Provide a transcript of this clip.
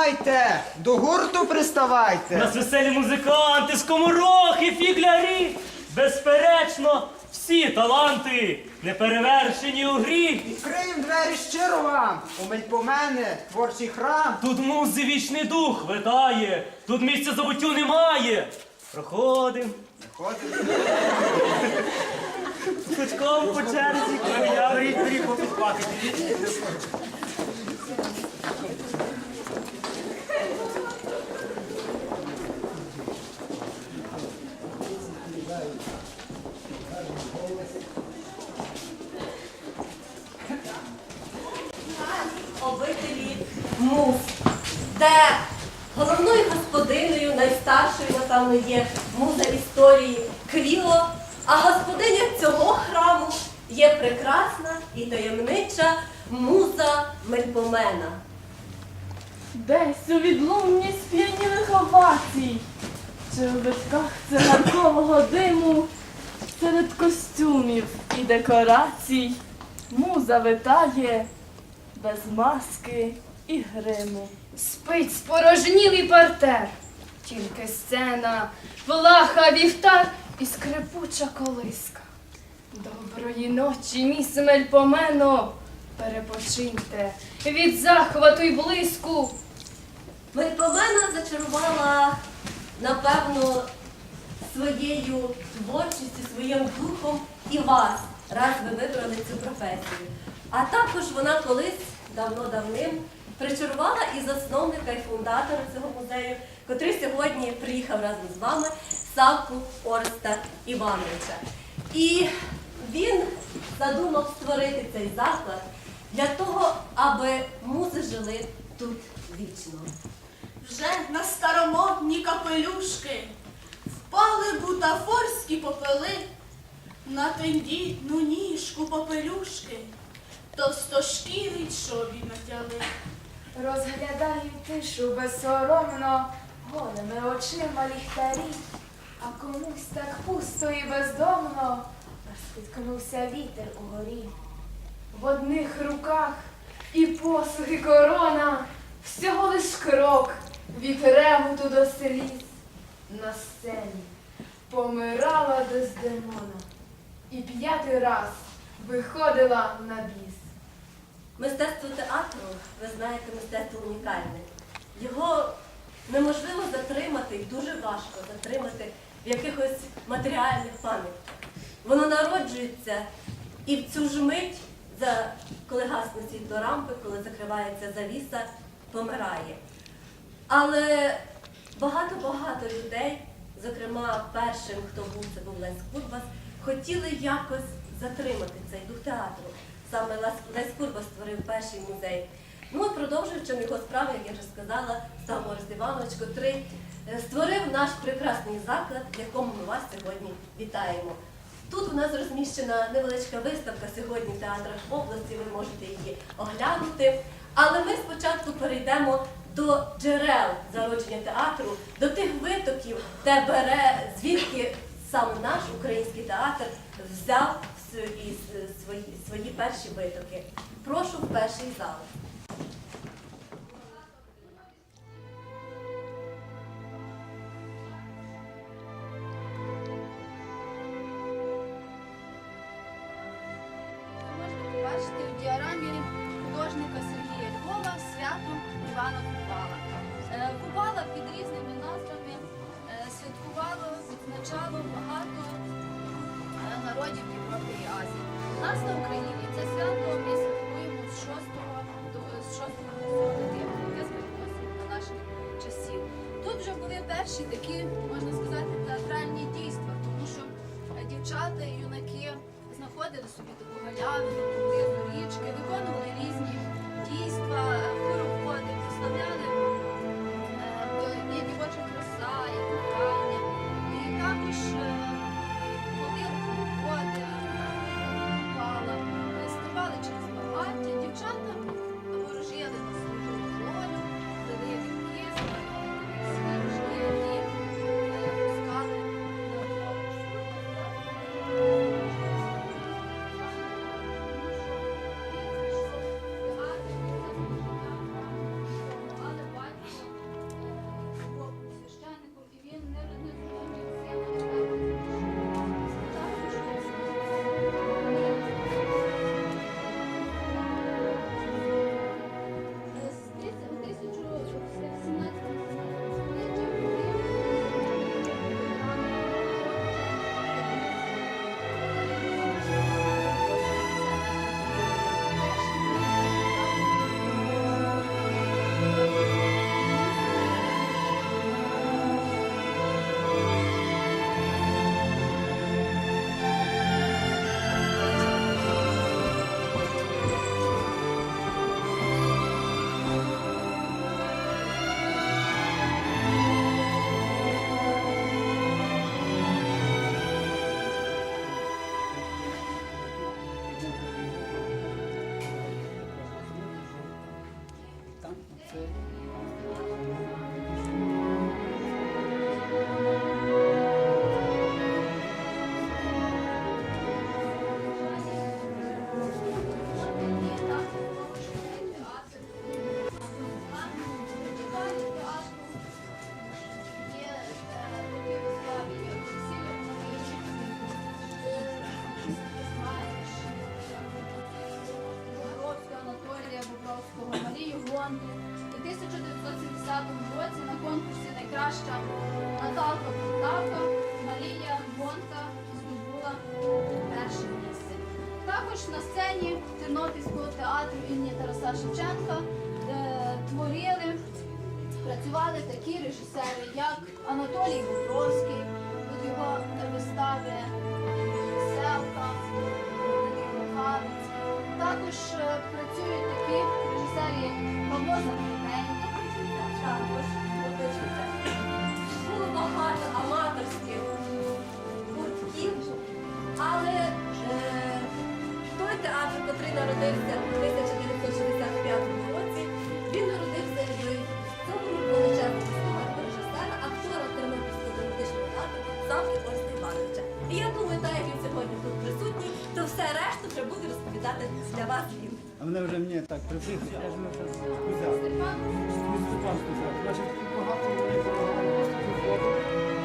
Не до гурту У нас веселі музиканти, скоморохи, фіглярі. Безперечно, всі таланти неперевершені у грі. Відкриєм двері щиро вам, у Мельпомени, творчий храм. Тут музи вічний дух витає, тут місця забуттю немає. Проходим. Ходимо. Кучком по черзі. Беріть, беріть, попід де головною господинею, найстаршою, напевно, є муза історії Кріло, а господиня цього храму є прекрасна і таємнича муза Мельпомена. Десь у відлунні сп'янілих овацій, чи у витках цигаркового диму, серед костюмів і декорацій муза витає без маски і гриму. Спить спорожнілий партер, тільки сцена, плаха, вівтар і скрипуча колиска. Доброї ночі, міс Мельпомено, перепочиньте від захвату й блиску. Мельпомена зачарувала, напевно, своєю творчістю, своїм духом і вас, раз ви вибрали цю професію. А також вона колись давно-давним причарувала і засновника, і фундатора цього музею, котрий сьогодні приїхав разом з вами, Савку Ореста Івановича. І він задумав створити цей заклад для того, аби музи жили тут вічно. Вже на старомодні капелюшки впали бутафорські попели, на тендітну ніжку попелюшки, товстошкірий чобі натяли. Розглядаю тишу безсоромно, голими очима ліхтарі, а комусь так пусто і бездомно, аж спіткнувся вітер угорі. В одних руках і посух, і корона, всього лиш крок від реготу до сліз. На сцені помирала Дездемона і п'ятий раз виходила на біс. Мистецтво театру, ви знаєте, мистецтво унікальне. Його неможливо затримати і дуже важко затримати в якихось матеріальних пам'ятках. Воно народжується і в цю ж мить, коли гасне світло рампи, коли закривається завіса, помирає. Але багато-багато людей, зокрема першим, хто був, це був Лесь Курбас, хотіли якось затримати цей дух театру. Саме Лес- Лесь Курбас створив перший музей. Ну, і продовжуючи його справи, як я вже сказала, став Морис Іванович, котрий е, створив наш прекрасний заклад, в якому ми вас сьогодні вітаємо. Тут у нас розміщена невеличка виставка сьогодні в театрах області, ви можете її оглянути. Але ми спочатку перейдемо до джерел зародження театру, до тих витоків, де бере, звідки саме наш український театр взяв і свої, свої перші витоки. Прошу в перший зал. Ви побачити в діарамі художника Сергія Львова свято Івана Купала. Е, Купала під різними назвами е, святкувало, відзначало багато е, народів І Азії. У нас на Україні це свято ми святкуємо з 6 до з 6 липня, до наших часів. Тут вже були перші такі, можна сказати, театральні дійства, тому що е, дівчата і юнаки знаходили собі таку галявину Тернопільського театру імені Тараса Шевченка е, творили, працювали такі режисери, як Анатолій Бобровський, от його вистави Селка, Михайлович. Також е, працюють такі режисери, як Павло Захаренко, розповідати для вас він. А вони вже мені так прибігли, я ж не. Степан Степан сказав, значить, багато багато